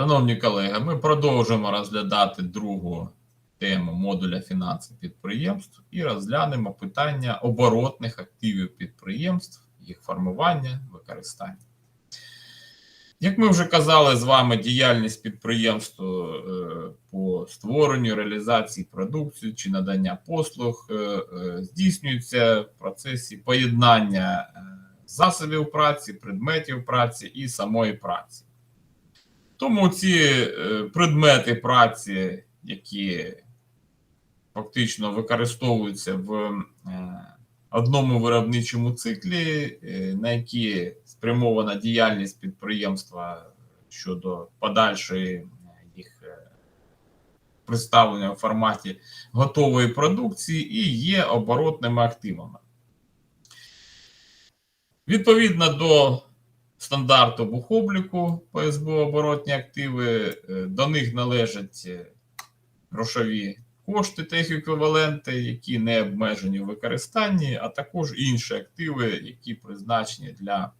Шановні колеги, ми продовжуємо розглядати другу тему модуля фінансів підприємств і розглянемо питання оборотних активів підприємств, їх формування, використання. Як ми вже казали з вами, діяльність підприємства е, по створенню, реалізації продукції чи надання послуг е, е, здійснюється в процесі поєднання засобів праці, предметів праці і самої праці. Тому ці е, предмети праці, які фактично використовуються в е, одному виробничому циклі, е, на які спрямована діяльність підприємства щодо подальшої їх представлення у форматі готової продукції і є оборотними активами. Відповідно до стандарту бухобліку ПСБ оборотні активи, е, до них належать е, грошові кошти та їх еквіваленти, які не обмежені у використанні, а також інші активи, які призначені для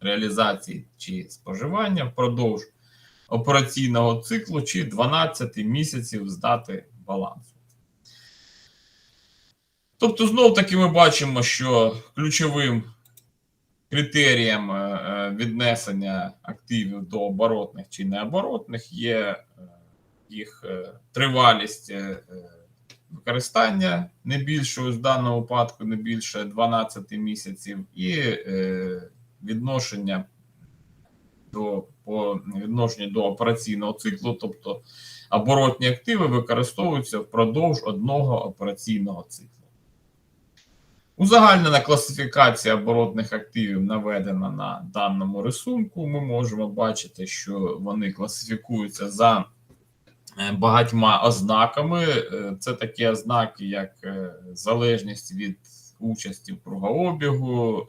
реалізації чи споживання впродовж операційного циклу чи 12 місяців з дати балансу. Тобто, знов таки ми бачимо, що ключовим критерієм е, е, віднесення активів до оборотних чи необоротних є е, їх тривалість використання не більше в даному випадку, не більше 12 місяців, і відношення до по відношенню до операційного циклу, тобто оборотні активи використовуються впродовж одного операційного циклу. Узагальнена класифікація оборотних активів наведена на даному рисунку. Ми можемо бачити, що вони класифікуються за е, багатьма ознаками. Е, Це такі ознаки, як е, залежність від участі в кругообігу,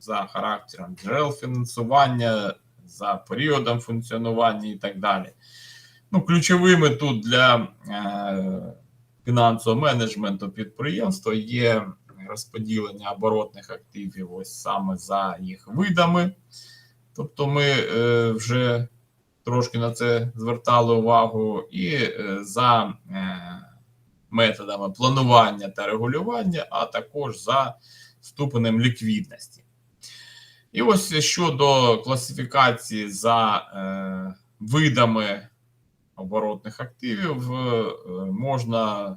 за характером джерел фінансування, за періодом функціонування і так далі. Ну, ключовими тут для фінансового менеджменту підприємства є розподілення оборотних активів ось саме за їх видами. Тобто ми е, вже трошки на це звертали увагу, і е, за е, методами планування та регулювання, а також за ступенем ліквідності. І ось щодо класифікації за видами оборотних активів, можна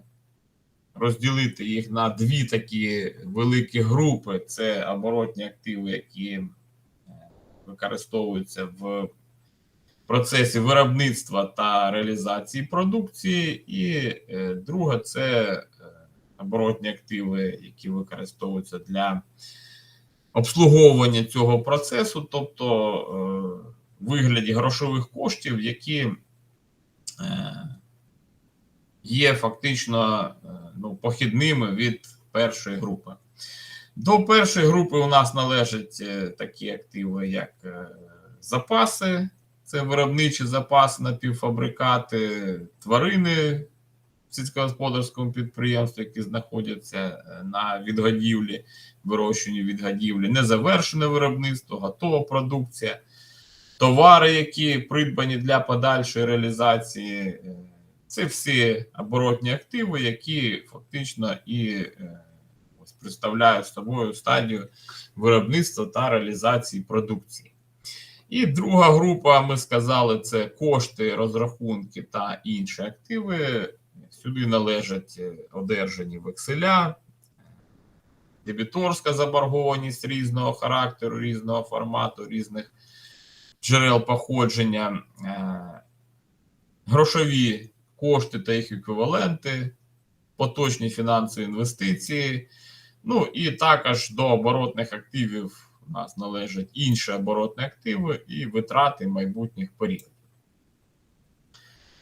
розділити їх на дві такі великі групи: це оборотні активи, які е, використовуються в процесі виробництва та реалізації продукції, і е, друге це е, оборотні активи, які використовуються для обслуговування цього процесу, тобто вигляді грошових коштів, які є фактично е, ну, похідними від першої групи. До першої групи у нас належать е, такі активи, як е, запаси, це виробничі запаси напівфабрикати, тварини в сільськогосподарському підприємстві, які знаходяться на відгодівлі, вирощенні відгодівлі, незавершене виробництво, готова продукція, товари, які придбані для подальшої реалізації. Це всі оборотні активи, які фактично і е, ось представляють собою стадію виробництва та реалізації продукції. І друга група, ми сказали, це кошти, розрахунки та інші активи. Сюди належать е, одержані векселя, дебіторська заборгованість різного характеру, різного формату, різних джерел походження, е, грошові кошти та їх еквіваленти, поточні фінансові інвестиції. Ну і також до оборотних активів у нас належать інші оборотні активи і витрати майбутніх періодів.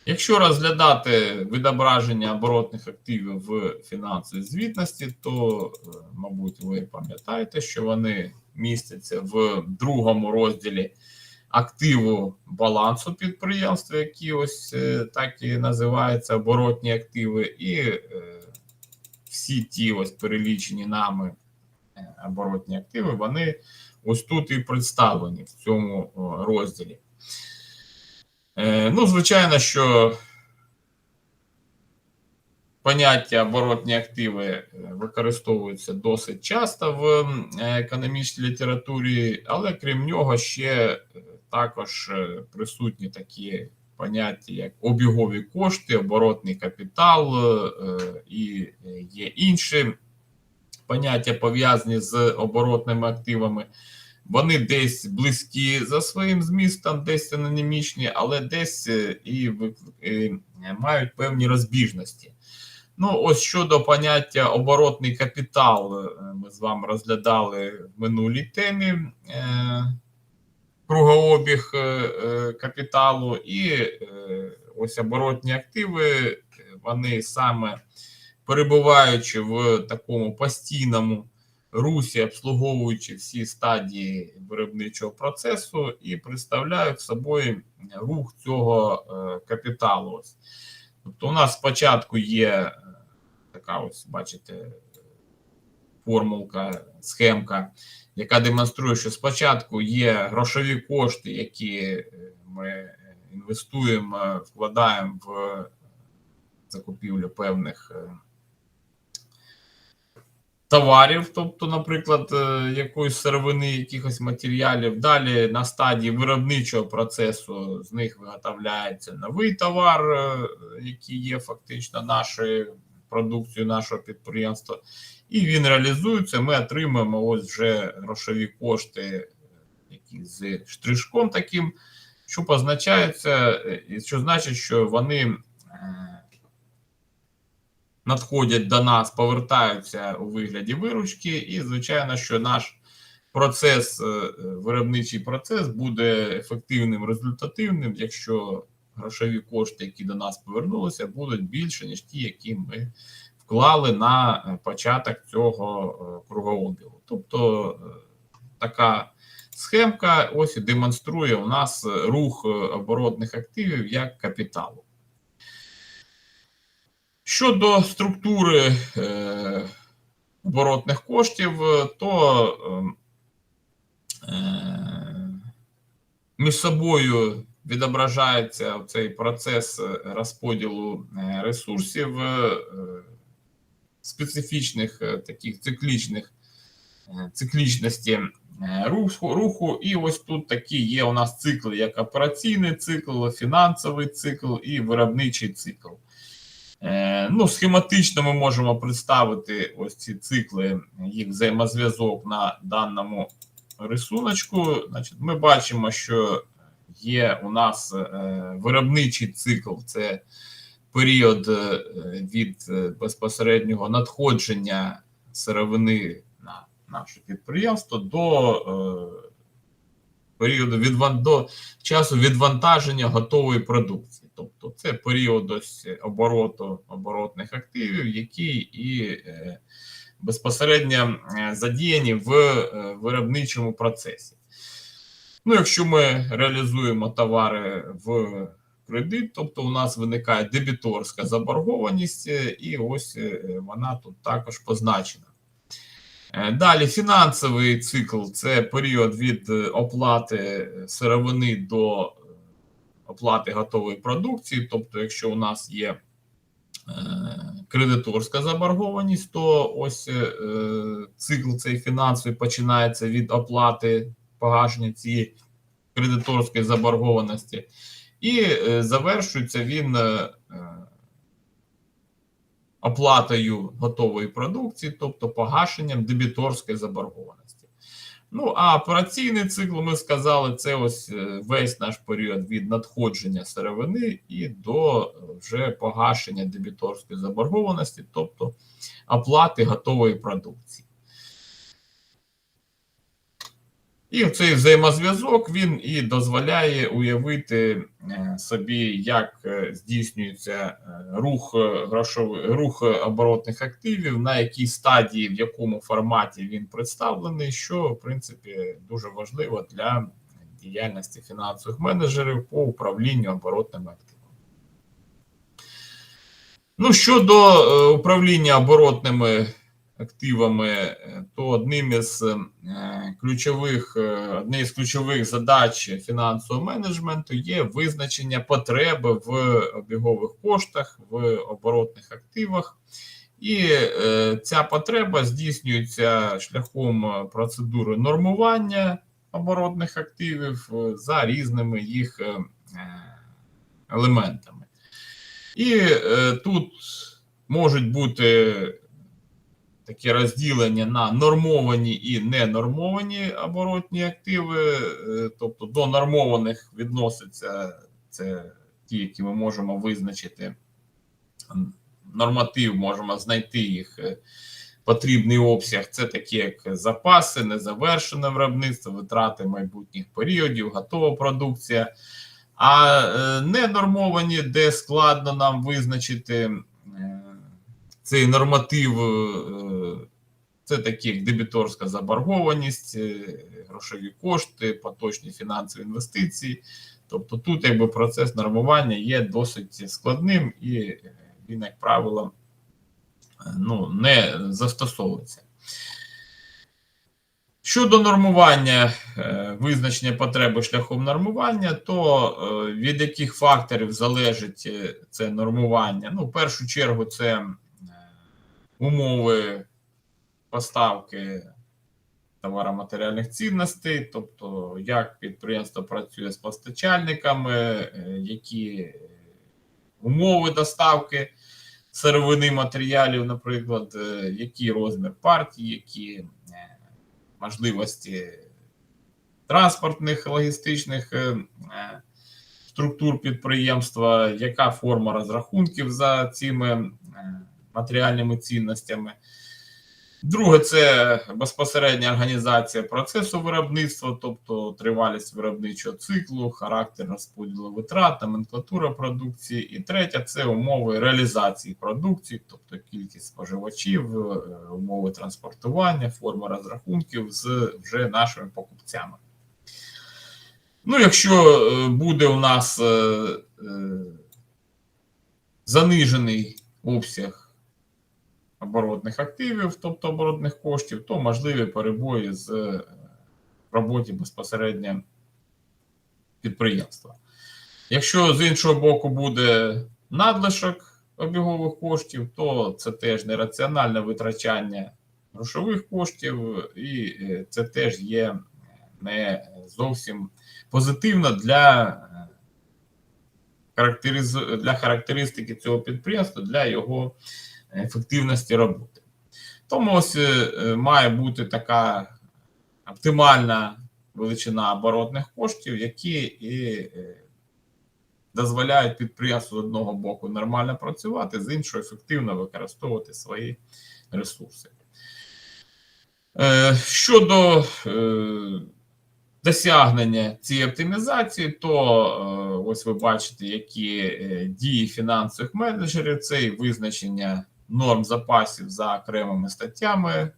Якщо розглядати відображення оборотних активів в фінансовій звітності, то, е, мабуть, ви пам'ятаєте, що вони містяться в другому розділі активу балансу підприємства, які ось е, так і називаються оборотні активи, і е, всі ті ось перелічені нами е, оборотні активи, вони ось тут і представлені в цьому розділі. Ну, звичайно, що поняття оборотні активи використовуються досить часто в економічній літературі, але крім нього, ще також е, присутні такі поняття, як обігові кошти, оборотний капітал е, і е, є інші поняття пов'язані з оборотними активами. Вони десь близькі за своїм змістом, десь анонімічні, але десь і е, мають певні розбіжності. Ну, ось щодо поняття оборотний капітал, ми з вами розглядали в минулій темі кругообіг е, е, капіталу, і е, ось оборотні активи, вони саме перебуваючи в такому постійному русі, обслуговуючи всі стадії виробничого процесу, і представляють собою рух цього капіталу. Тобто, у нас спочатку є така ось, бачите, формулка, схемка, яка демонструє, що спочатку є грошові кошти, які е, ми інвестуємо, вкладаємо в закупівлю певних е, товарів, тобто, наприклад, е, якоїсь сировини, якихось матеріалів. Далі на стадії виробничого процесу з них виготовляється новий товар, який є фактично нашою продукцією нашого підприємства, і він реалізується. Ми отримуємо ось вже грошові кошти, е, які з штришком таким, що позначається, е, що значить, що вони. е, надходять до нас, повертаються у вигляді виручки, і, звичайно, що наш процес, виробничий процес буде ефективним, результативним, якщо грошові кошти, які до нас повернулися, будуть більше, ніж ті, які ми вклали на е, початок цього е, кругообігу. Тобто е, така схемка ось і демонструє у нас рух оборотних активів як капіталу. Щодо структури оборотних коштів, то е, е, між собою відображається цей процес е, розподілу е, ресурсів е, специфічних таких циклічних циклічності руху, руху. І ось тут такі є у нас цикли, як операційний цикл, фінансовий цикл і виробничий цикл. Ну, схематично ми можемо представити ось ці цикли, їх взаємозв'язок на даному рисуночку. Значить, Ми бачимо, що є у нас е, виробничий цикл, це період е, від е, безпосереднього надходження сировини на наше підприємство до періоду відван... до часу відвантаження готової продукції. Тобто це період ось обороту оборотних активів, які і безпосередньо задіяні в виробничому процесі. Ну, якщо ми реалізуємо товари в кредит, тобто у нас виникає дебіторська заборгованість, е, і ось е, вона тут також позначена. Е, Далі фінансовий цикл це період від оплати сировини до оплати готової продукції. Тобто, якщо у нас є кредиторська заборгованість, то ось цикл цей фінансовий починається від оплати погашення цієї кредиторської заборгованості, і е, завершується він е, оплатою готової продукції, тобто погашенням дебіторської заборгованості. Ну, а операційний цикл, ми сказали, це ось е, весь наш період від надходження сировини і до е, вже погашення дебіторської заборгованості, тобто оплати готової продукції. І цей взаємозв'язок він і дозволяє уявити е, собі, як е, здійснюється е, рух грошовий рух оборотних активів, на якій стадії, в якому форматі він представлений, що в принципі дуже важливо для діяльності фінансових менеджерів по управлінню оборотними активами. Ну, щодо управління оборотними активами, то одним із ключових е, однією з ключових задач фінансового менеджменту є визначення потреби в обігових коштах, в оборотних активах. І е, ця потреба здійснюється шляхом процедури нормування оборотних активів е, за різними їх елементами. І тут можуть бути таке розділення на нормовані і ненормовані оборотні активи, е, тобто до нормованих відноситься це ті, які ми можемо визначити норматив, можемо знайти їх е, потрібний обсяг. Це такі, як запаси, незавершене виробництво, витрати майбутніх періодів, готова продукція. А е, ненормовані, де складно нам визначити цей норматив, е, це такі дебіторська заборгованість, е, грошові кошти, поточні фінансові інвестиції. Тобто тут якби процес нормування є досить складним і він, як правило, е, ну, не застосовується. Щодо нормування, визначення потреби шляхом нормування, то від яких факторів залежить це нормування? Ну, в першу чергу, це умови поставки товароматеріальних цінностей, тобто як підприємство працює з постачальниками, е, які умови доставки сировини матеріалів, наприклад, е, який розмір партії, які е, можливості транспортних логістичних структур підприємства, яка форма розрахунків за цими матеріальними цінностями. Друге, це безпосередня організація процесу виробництва, тобто тривалість виробничого циклу, характер розподілу витрат, номенклатура продукції. І третє це умови реалізації продукції, тобто кількість споживачів, е, умови транспортування, форма розрахунків з вже нашими покупцями. Ну, якщо е, буде у нас е, занижений обсяг оборотних активів, тобто оборотних коштів, то можливі перебої з е, роботі безпосередньо підприємства. Якщо з іншого боку буде надлишок обігових коштів, то це теж нераціональне витрачання грошових коштів, і е, це теж є не зовсім позитивно для, е, для характеристики цього підприємства, для його ефективності роботи. Тому ось е, має бути така оптимальна величина оборотних коштів, які і е, дозволяють підприємству з одного боку нормально працювати, з іншого ефективно використовувати свої ресурси. Е, Щодо досягнення цієї оптимізації, то ось ви бачите, які дії фінансових менеджерів це і визначення норм запасів за окремими статтями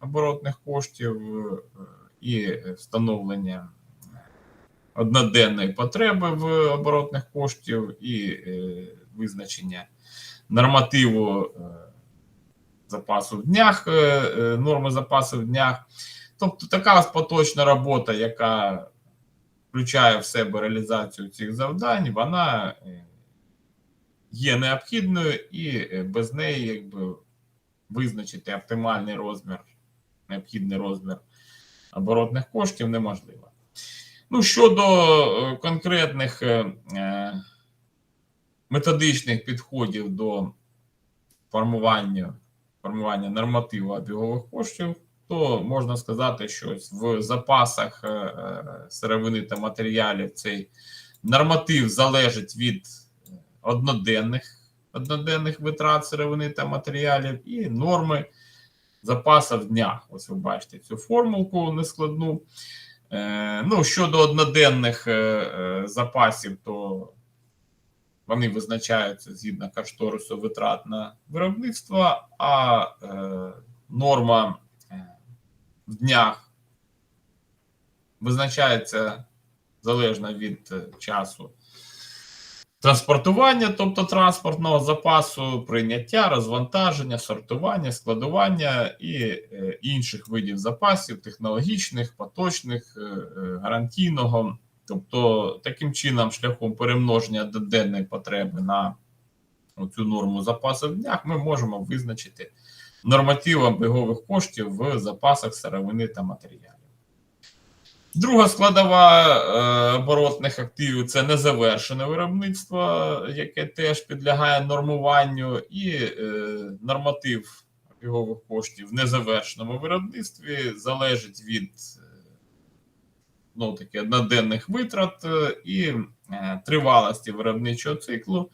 оборотних коштів е, і встановлення одноденної потреби в оборотних коштів, і е, визначення нормативу е, запасу в днях, норми запасу в днях. Тобто така поточна робота, яка включає в себе реалізацію цих завдань, вона є необхідною, і е, без неї якби визначити оптимальний розмір, необхідний розмір оборотних коштів неможливо. Ну, щодо е, конкретних е, методичних підходів до формування, формування нормативу обігових коштів, то можна сказати, що в запасах сировини та матеріалів цей норматив залежить від одноденних, одноденних витрат сировини та матеріалів і норми запасу в днях. Ось ви бачите цю формулку нескладну. Е, ну, щодо одноденних е, е, запасів, то вони визначаються згідно кошторису витрат на виробництво, а е, норма е, в днях визначається залежно від е, часу транспортування, тобто транспортного запасу, прийняття, розвантаження, сортування, складування і е, інших видів запасів, технологічних, поточних, е, е, гарантійного. Тобто, таким чином, шляхом перемноження денної потреби на цю норму запасу в днях, ми можемо визначити норматив обігових коштів в запасах сировини та матеріалів. Друга складова е, оборотних активів це незавершене виробництво, яке теж підлягає нормуванню, і е, норматив обігових коштів в незавершеному виробництві залежить від ну, таки, одноденних витрат е, і е, тривалості виробничого циклу,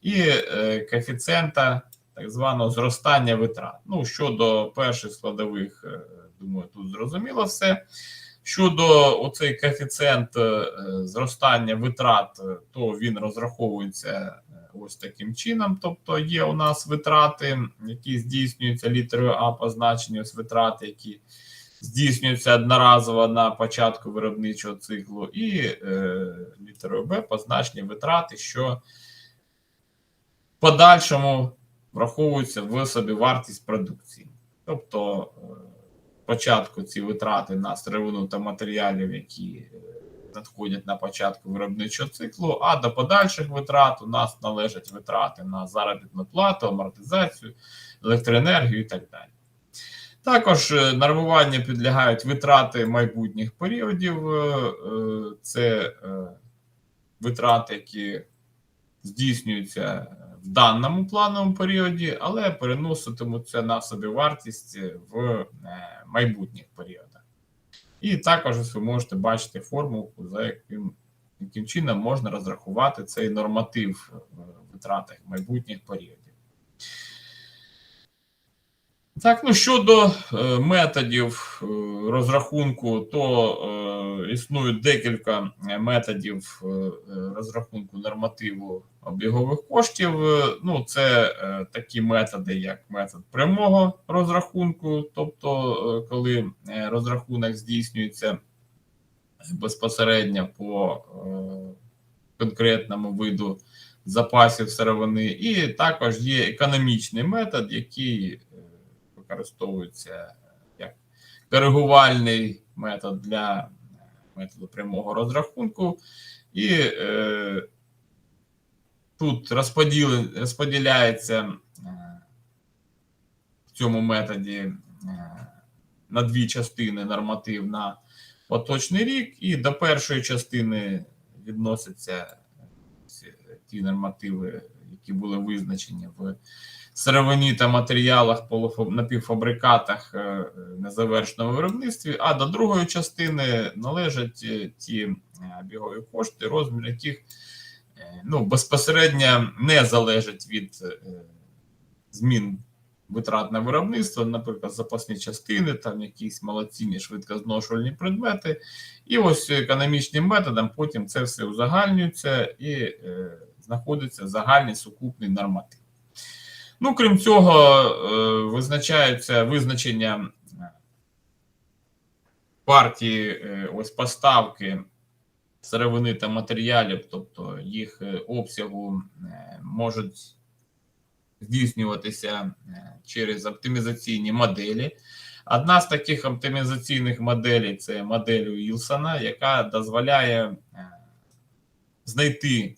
і е, коефіцієнта так званого зростання витрат. Ну, щодо перших складових, е, думаю, тут зрозуміло все. Щодо оцей коефіцієнт е, зростання витрат, е, то він розраховується е, ось таким чином. Тобто є у нас витрати, які здійснюються літерою А позначені, ось витрати, які здійснюються одноразово на початку виробничого циклу, і е, літерою Б позначені витрати, що в подальшому враховуються в собівартість продукції. Тобто спочатку ці витрати на сировину та матеріалів, які е, надходять на початку виробничого циклу, а до подальших витрат у нас належать витрати на заробітну плату, амортизацію, електроенергію і так далі. Також е, нормуванню підлягають витрати майбутніх періодів, е, це витрати, які здійснюються в даному плановому періоді, але переноситимуться на собі вартість в майбутніх періодах. І також ви можете бачити формулку, за яким яким чином можна розрахувати цей норматив в витратах майбутніх періодів. Так, ну щодо е, методів е, розрахунку, то е, існують декілька методів розрахунку нормативу обігових коштів. Ну, це такі методи, як метод прямого розрахунку, тобто, коли розрахунок здійснюється безпосередньо по конкретному виду запасів сировини, і також є економічний метод, який використовується як коригувальний метод для методу прямого розрахунку, і е, тут розподіл, розподіляється е, в цьому методі е, на дві частини норматив на поточний рік, і до першої частини відносяться ті нормативи, які були визначені в сировині та матеріалах, напівфабрикатах е, незавершеному виробництві, а до другої частини належать е, ті е, бігові кошти, розмір яких ну, безпосередньо не залежать від змін витрат на виробництво, наприклад, запасні частини, там якісь малоцінні швидкозношувальні предмети. І ось економічним методом потім це все узагальнюється і е, знаходиться загальний сукупний норматив. Ну, крім цього, е, визначаються визначення партії е, ось поставки сировини та матеріалів, тобто їх е, обсягу можуть здійснюватися через оптимізаційні моделі. Одна з таких оптимізаційних моделей це модель Уілсона, яка дозволяє знайти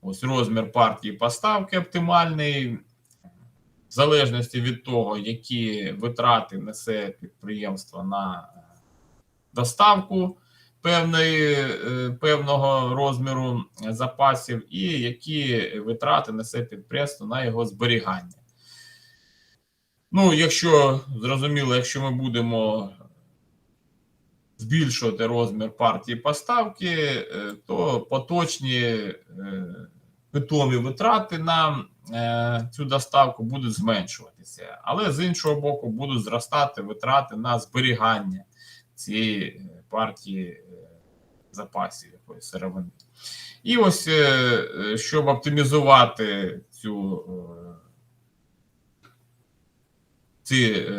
ось розмір партії поставки оптимальний в залежності від того, які витрати несе підприємство на доставку певної, е, певного розміру запасів, і які витрати несе підприємство на його зберігання. Ну, якщо зрозуміло, якщо ми будемо збільшувати розмір партії поставки, е, то поточні е, питомі витрати на е, цю доставку будуть зменшуватися, але з іншого боку, будуть зростати витрати на зберігання цієї е, партії е, запасів якоїсь сировини. І ось щоб оптимізувати цю ці,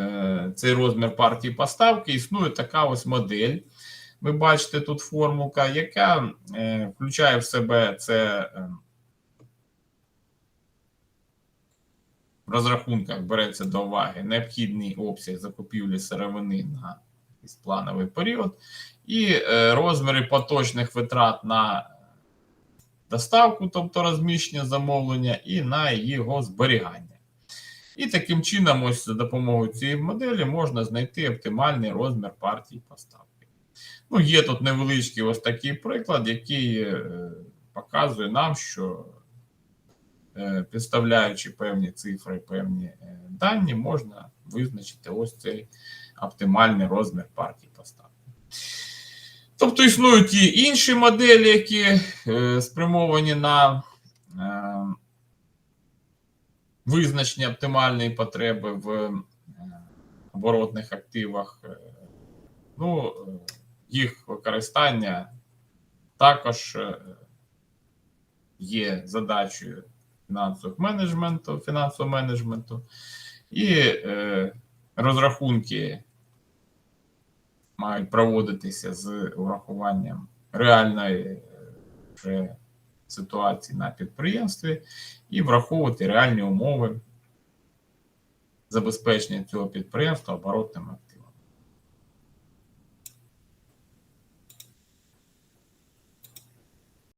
цей розмір партії поставки, існує така ось модель. Ви бачите тут формулка, яка включає в себе це в розрахунках береться до уваги необхідний обсяг закупівлі сировини на плановий період, і е, розміри поточних витрат на доставку, тобто розміщення замовлення, і на його зберігання. І таким чином, ось за допомогою цієї моделі можна знайти оптимальний розмір партії поставки. Ну, є тут невеличкий ось такий приклад, який е, показує нам, що підставляючи певні цифри, певні е, дані, можна визначити ось цей оптимальний розмір партії поставки. Тобто існують і інші моделі, які е, спрямовані на е, визначення оптимальної потреби в е, оборотних активах. Е, Ну, е, їх використання також е, є задачею фінансового менеджменту, фінансового менеджменту, і е, розрахунки мають проводитися з урахуванням реальної е, вже ситуації на підприємстві і враховувати реальні умови забезпечення цього підприємства оборотними